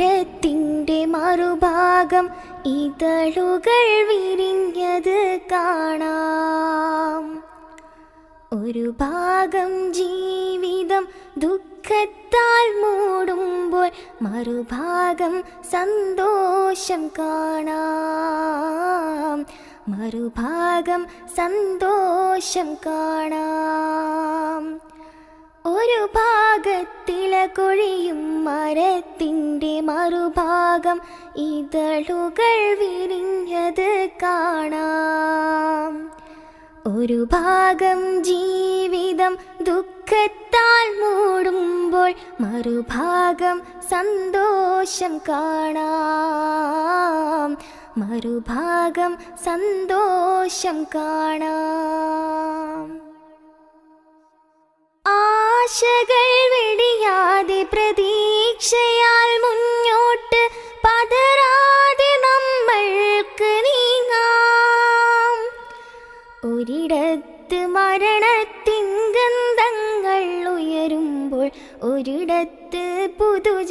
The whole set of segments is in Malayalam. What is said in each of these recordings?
മരത്തിന്റെ മറുഭാഗം ഇതളുകൾ വിരിഞ്ഞത് കാണാം. ഒരു ഭാഗം ജീവിതം ദുഃഖത്താൽ മൂടുമ്പോൾ മറുഭാഗം സന്തോഷം കാണാം. മറുഭാഗം സന്തോഷം കാണാം. ഒരു ഭാഗത്തില കൊഴിയും മരത്തിന്റെ മറുഭാഗം ഇതളുകൾ വിരിഞ്ഞത് കാണാം. ഒരു ഭാഗം ജീവിതം ദുഃഖത്താൽ മൂടുമ്പോൾ മറുഭാഗം സന്തോഷം കാണാം. മറുഭാഗം സന്തോഷം കാണാം. ആശകൾ വെടിയാതെ പ്രതീക്ഷയാൽ മുന്നോട്ട് പതരാതെ നമ്മൾക്ക് നീങ്ങാം. ഒരിടത്ത് മരണത്തിൻ ഗന്ധങ്ങൾ ഉയരുമ്പോൾ ഒരിടത്ത് പുതുജന്മനാദം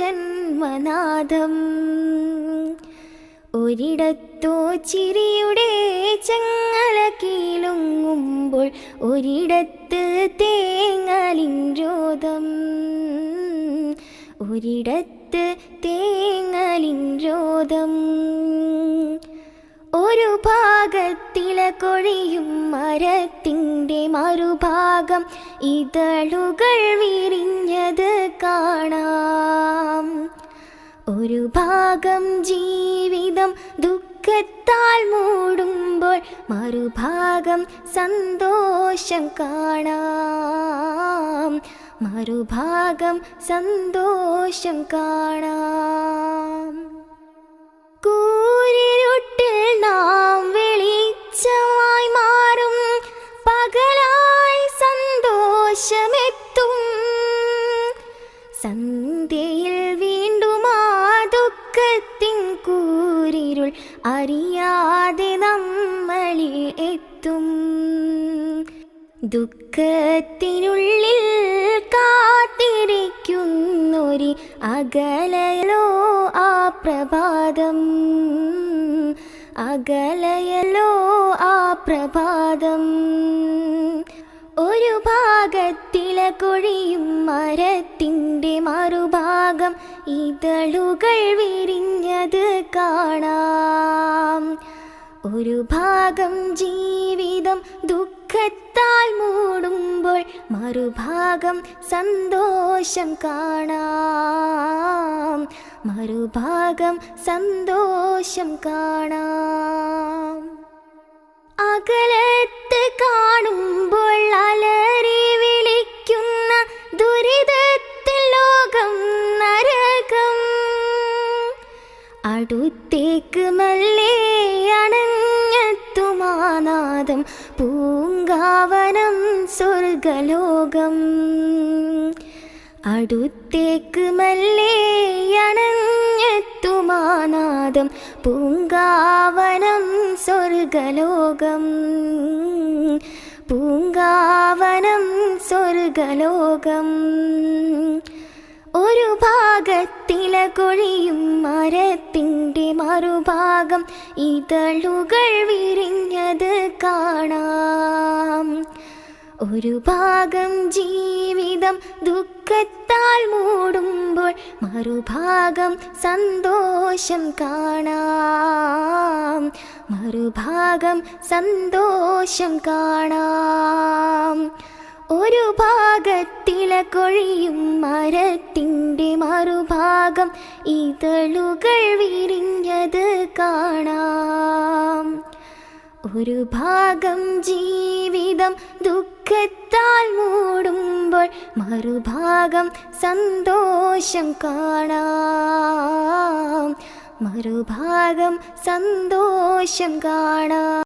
ഒരിടത്തോ ചിരിയുടെ ചങ്ങല കീളുങ്ങുമ്പോൾ ഒരിടത്ത് തേങ്ങലിൻ രോദം ഒരിടത്ത് തേങ്ങലിൻ രോദം ഒരു ഭാഗത്തില കൊഴിയും മരത്തിന്റെ മറുഭാഗം ഇതളുകൾ വിരിഞ്ഞത് കാണാം. ഒരു ഭാഗം ജീവിതം ദുഃഖത്താൽ മൂടുമ്പോൾ മറുഭാഗം സന്തോഷം കാണാം. മറുഭാഗം സന്തോഷം കാണാം. അറിയാതെ നമ്മളിൽ എത്തും. ദുഃഖത്തിനുള്ളിൽ കാത്തിരിക്കുന്നൊരു അകലയലോ ആ പ്രഭാതം. അകലയലോ ആ പ്രഭാതം. ഒരു ഭാഗത്തില കൊഴിയും മരത്തിന്റെ മറുഭാഗം ഇതളുകൾ വിരിഞ്ഞത് കാണാം. ഒരു ഭാഗം ജീവിതം ദുഃഖത്താൽ മൂടുമ്പോൾ മറുഭാഗം സന്തോഷം കാണാം. മറുഭാഗം സന്തോഷം കാണാം. അകലത്ത് കാണുമ്പോൾ അലറി വിളിക്കുന്ന ദുരിതത്തിൽ ലോകം നരകം. അടുത്തേക്ക് മല്ലേ അണഞ്ഞെത്തുമാനാദം പൂങ്കാവനം സ്വർഗലോകം. അടുത്തേക്ക് മല്ലേ അണഞ്ഞെത്തുമാനാദം പൂങ്കാവനം സ്വർഗലോകം. പൂങ്കാവനം സ്വർഗലോകം. ഒരു ഭാഗത്തില കൊഴിയും മരത്തിന്റെ മറുഭാഗം. ഇതളുകൾ വിരിഞ്ഞത് കാണാം. ഒരു ഭാഗം ജീവിതം ദുഃഖത്താൽ മൂടുമ്പോൾ മറുഭാഗം സന്തോഷം കാണാം. മറുഭാഗം സന്തോഷം കാണാം. ഒരു ഭാഗത്തിലെ കൊഴിയും മരത്തിന്റെ മറുഭാഗം ഇതളുകൾ വിരിഞ്ഞത് കാണാം. ഒരു ഭാഗം ജീവിതം ദുഃഖത്താൽ മൂടുമ്പോൾ മറുഭാഗം സന്തോഷം കാണാം. മറുഭാഗം സന്തോഷം കാണാം.